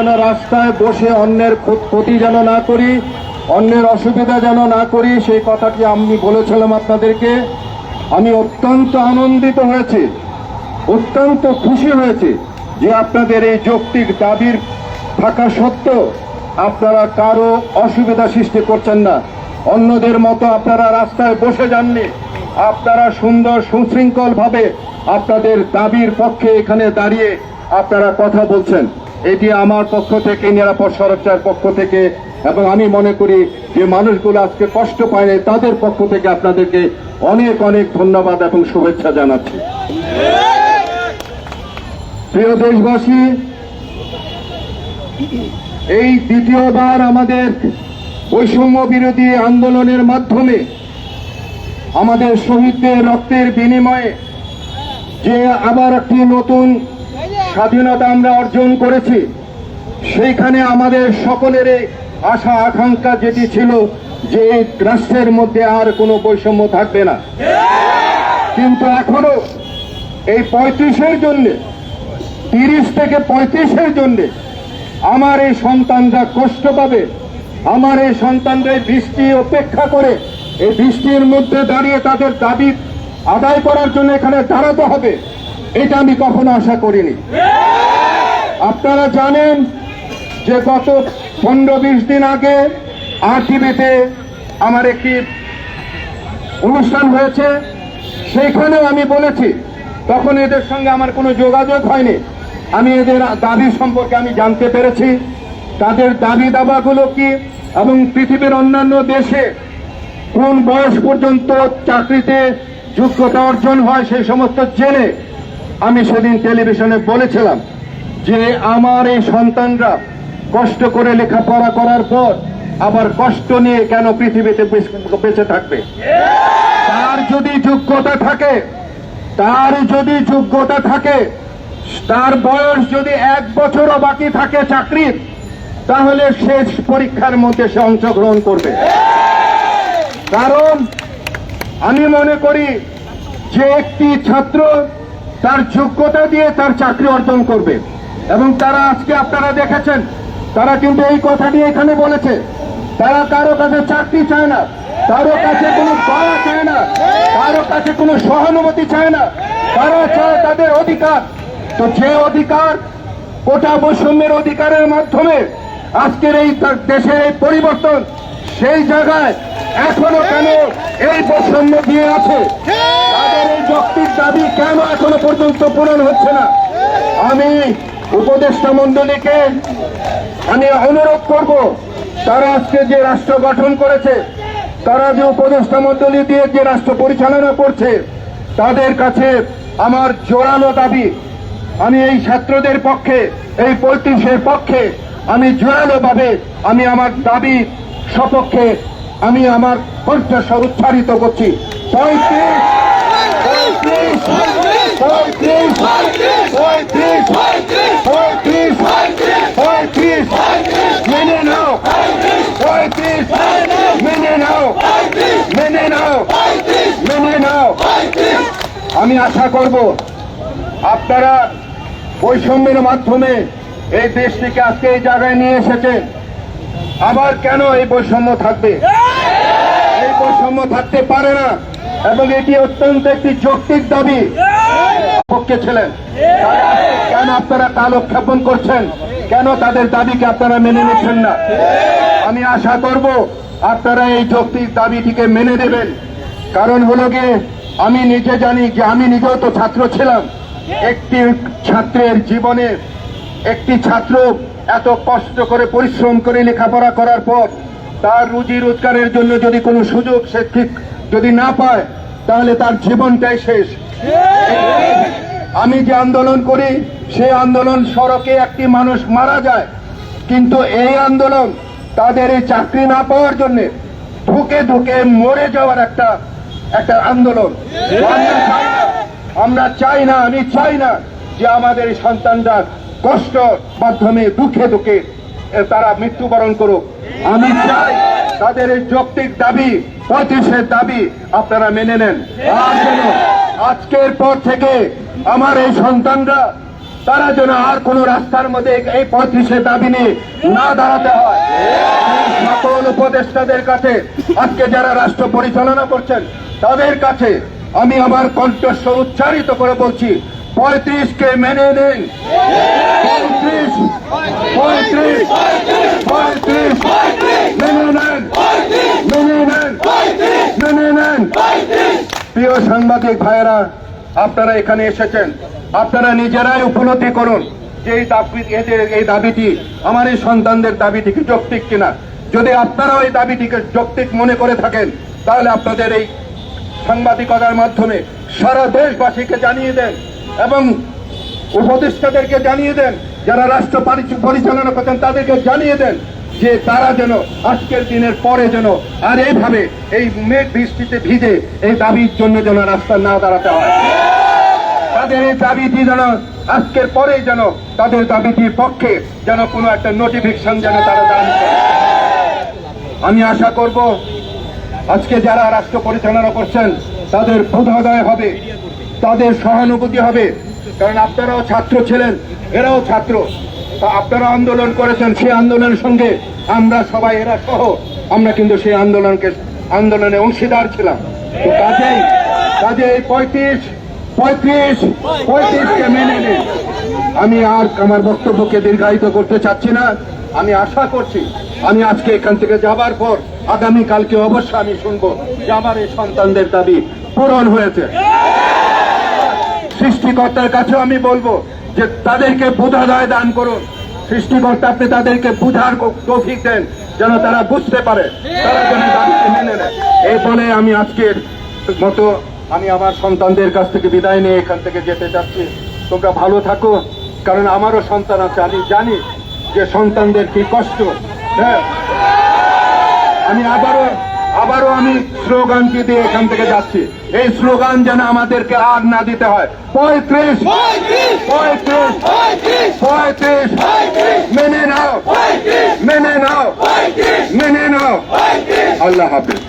রাস্তায় বসে অন্যের ক্ষত- যেন না করি, অন্যের অসুবিধা যেন না করি, সেই কথাটি আমি বলেছিলাম আপনাদেরকে। আমি অত্যন্ত আনন্দিত হয়েছি, অত্যন্ত খুশি হয়েছি যে আপনাদের এই যৌক্তিক দাবির থাকা সত্ত্বেও আপনারা কারও অসুবিধা সৃষ্টি করছেন না। অন্যদের মতো আপনারা রাস্তায় বসে যাননি। আপনারা সুন্দর সুশৃঙ্খল ভাবে আপনাদের দাবির পক্ষে এখানে দাঁড়িয়ে আপনারা কথা বলছেন। এটি আমার পক্ষ থেকে, নিরাপদ সড়কটার পক্ষ থেকে, এবং আমি মনে করি যে মানুষগুলো আজকে কষ্ট পায়নি তাদের পক্ষ থেকে আপনাদেরকে অনেক অনেক ধন্যবাদ এবং শুভেচ্ছা জানাচ্ছি। প্রিয় দেশবাসী, এই দ্বিতীয়বার আমাদের বৈষম্য বিরোধী আন্দোলনের মাধ্যমে আমাদের শহীদদের রক্তের বিনিময়ে যে আবার একটি নতুন স্বাধীনতা আমরা অর্জন করেছি, সেইখানে আমাদের সকলের আশা, আকাঙ্ক্ষা যেটি ছিল যে এই রাষ্ট্রের মধ্যে আর কোনো বৈষম্য থাকবে না। কিন্তু এখনও এই পঁয়ত্রিশের জন্যে, তিরিশ থেকে পঁয়ত্রিশের জন্যে আমার এই সন্তানরা কষ্ট পাবে, আমার এই সন্তানরা বৃষ্টি অপেক্ষা করে, এই বৃষ্টির মধ্যে দাঁড়িয়ে তাদের দাবি আদায় করার জন্য এখানে দাঁড়াতে হবে। এটা আমি কখনো আশা করিনি। আপনারা জানেন যে গত পনেরো বিশ দিন আগে আর টিভিতে আমার একটি অনুষ্ঠান হয়েছে, সেইখানেও আমি বলেছি, তখন এদের সঙ্গে আমার কোনো যোগাযোগ হয়নি। আমি এদের দাবি সম্পর্কে আমি জানতে পেরেছি। তাদের দাবি দাবাগুলো কি এবং পৃথিবীর অন্যান্য দেশে কোন বয়স পর্যন্ত চাকরিতে যোগ্যতা অর্জন হয়, সেই সমস্ত জেনে আমি সেদিন টেলিভিশনে বলেছিলাম যে আমার এই সন্তানরা কষ্ট করে লেখাপড়া করার পর আবার কষ্ট নিয়ে কেন পৃথিবীতে বেঁচে- থাকবে? তার যদি যোগ্যতা থাকে, তার যদি যোগ্যতা থাকে, তার বয়স যদি এক বছরও বাকি থাকে চাকরির, তাহলে শেষ পরীক্ষার মধ্যে সে অংশগ্রহণ করবে। কারণ আমি মনে করি যে একটি ছাত্র তার যোগ্যতা দিয়ে তার চাকরি অর্জন করবে। এবং তারা আজকে আপনারা দেখেছেন, তারা কিন্তু এই কথাটি এখানে বলেছে, তারা কারও কাছে চাকরি চায় না, কারও কাছে কোনো পাওয়া চায় না, কারও কাছে কোনো সহানুভূতি চায় না, তারা চায় তাদের অধিকার। তো যে অধিকার কোটা বৈষম্যের অধিকারের মাধ্যমে আজকের এই দেশের এই পরিবর্তন সেই জায়গায় এখনও কেন এই বৈষম্য দিয়ে আছে? তাদের এই দাবি কেন এখনও পর্যন্ত পূরণ হচ্ছে না? আমি উপদেষ্টা মন্ডলীকে আমি অনুরোধ করব, তারা আজকে যে রাষ্ট্র গঠন করেছে, তারা যে উপদেষ্টা মন্ডলী দিয়ে যে রাষ্ট্র পরিচালনা করছে, তাদের কাছে আমার জোরালো দাবি। আমি এই ছাত্রদের পক্ষে, এই পঁয়ত্রিশের পক্ষে আমি জোরালো ভাবে আমি আমার দাবি সপক্ষে আমি আমার কণ্ঠস্বর উচ্চারিত করছি। পঁয়ত্রিশ পঁয়ত্রিশ পঁয়ত্রিশ পঁয়ত্রিশ পঁয়ত্রিশ মেনে নাও মেনে নাও মেনে নাও মেনে নাও আমি আশা করব আপনারা বৈষম্যের মাধ্যমে এই দেশটিকে আজকে এই জায়গায় নিয়ে এসেছেন আবার কেন এই বৈষম্য থাকবে এই বৈষম্য থাকতে পারে না এবং এটি অত্যন্ত একটি যৌক্তিক দাবি। পক্ষে ছিলেন। কেন আপনারা কালক্ষেপণ করছেন? কেন তাদের দাবিকে আপনারা মেনে নিচ্ছেন না? আমি আশা করব আপনারা এই যৌক্তিক দাবিটিকে মেনে নেবেন। কারণ হলো গিয়ে, আমি নিজে জানি যে আমি নিজেও তো ছাত্র ছিলাম। একটি ছাত্রের জীবনে একটি ছাত্র এত কষ্ট করে পরিশ্রম করে লেখাপড়া করার পর তার রুজি রোজগারের জন্য যদি কোনো সুযোগ সে ঠিক যদি না পায়, তাহলে তার জীবনটাই শেষ। আমি যে আন্দোলন করি, সেই আন্দোলন সড়কে একটি মানুষ মারা যায়। কিন্তু এই আন্দোলন তাদের এই চাকরি না পাওয়ার জন্য ঢুকে ধুকে মরে যাওয়ার একটা একটা আন্দোলন। আমরা চাই না আমি চাই না যে আমাদের সন্তানরা কষ্ট, মাধ্যমে দুঃখে দুঃখে তারা মৃত্যুবরণ করুক। আমি চাই তাদের এই যৌক্তিক দাবি পঁয়ত্রিশের দাবি আপনারা মেনে নেন। আজকের পর থেকে আমার এই সন্তানরা, তারা যেন আর কোন রাস্তার মধ্যে এই পঁয়ত্রিশে দাবি নিয়ে না দাঁড়াতে হয়। সকল উপদেষ্টাদের কাছে আজকে যারা রাষ্ট্র পরিচালনা করছেন, তাদের কাছে আমি আমার কণ্ঠস্বর উচ্চারিত করে বলছি পঁয়ত্রিশকে মেনে নিন। পঁয়ত্রিশ পঁয়ত্রিশ পঁয়ত্রিশ, মেনে নেন। মেনে নেন। মেনে নেন। প্রিয় সাংবাদিক ভাইয়েরা, আপনারা এখানে এসেছেন। আপনারা নিজেরাই উপলব্ধি করুন যে এই দাবি এদের এই দাবিটি আমার এই সন্তানদের দাবিটি কি যৌক্তিক কিনা। যদি আপনারাও এই দাবিটিকে যৌক্তিক মনে করে থাকেন, তাহলে আপনাদের এই সাংবাদিকতার মাধ্যমে সারা দেশবাসীকে জানিয়ে দেন এবং উপদেষ্টাদেরকে জানিয়ে দেন, যারা রাষ্ট্র পরিচালনা করছেন তাদেরকে জানিয়ে দেন যে তারা যেন আজকের দিনের পরে যেন আর এইভাবে এই মেঘ বৃষ্টিতে ভিজে এই দাবির জন্য যেন রাস্তা না দাঁড়াতে হয়। তাদের এই দাবিটি যেন আজকের পরেই যেন তাদের দাবিটির পক্ষে যেন কোনো একটা নোটিফিকেশন যেন তারা করে। আমি আশা করব, আজকে যারা রাষ্ট্র পরিচালনা করছেন, তাদের বোধোদয় হবে তাদের সহানুভূতি হবে। কারণ আপনারাও ছাত্র ছিলেন, এরাও ছাত্র। তা আপনারা আন্দোলন করেছেন সেই আন্দোলনের সঙ্গে। আমরা সবাই এরা সহ। আমরা কিন্তু সেই আন্দোলনকে, আন্দোলনে অংশীদার ছিলাম। তো কাজেই কাজে এই পঁয়ত্রিশ পঁয়ত্রিশ, পঁয়ত্রিশকে মেনে নিন। আমি আর আমার বক্তব্যকে দীর্ঘায়িত করতে চাচ্ছি না। আমি আশা করছি, আমি আজকে এখান থেকে যাবার পর আগামী কালকে অবশ্যই আমি শুনব যে আমার এই সন্তানদের দাবি পূরণ হয়েছে। সৃষ্টিকর্তার কাছেও আমি বলব যে তাদেরকে বোধাদয় দান করুন। সৃষ্টিকর্তা আপনি তাদেরকে বুঝার তৌফিক দেন, যেন তারা বুঝতে পারে, তারা যেন দাবিকে মেনে নেয়। এই বলে আমি আজকের মতো আমি আমার সন্তানদের কাছ থেকে বিদায় নিয়ে এখান থেকে যেতে চাচ্ছি তোমরা ভালো থাকো, কারণ আমারও সন্তান আছে। আমি জানি যে সন্তানদের কি কষ্ট। হ্যাঁ। আমি আবারও আবারও আমি স্লোগানটি দিয়ে এখান থেকে যাচ্ছি। এই স্লোগান যেন আমাদেরকে আর না দিতে হয়। পঁয়ত্রিশ পঁয়ত্রিশ পঁয়ত্রিশ, মেনে নাও মেনে নাও মেনে নাও। আল্লাহ হাফিজ।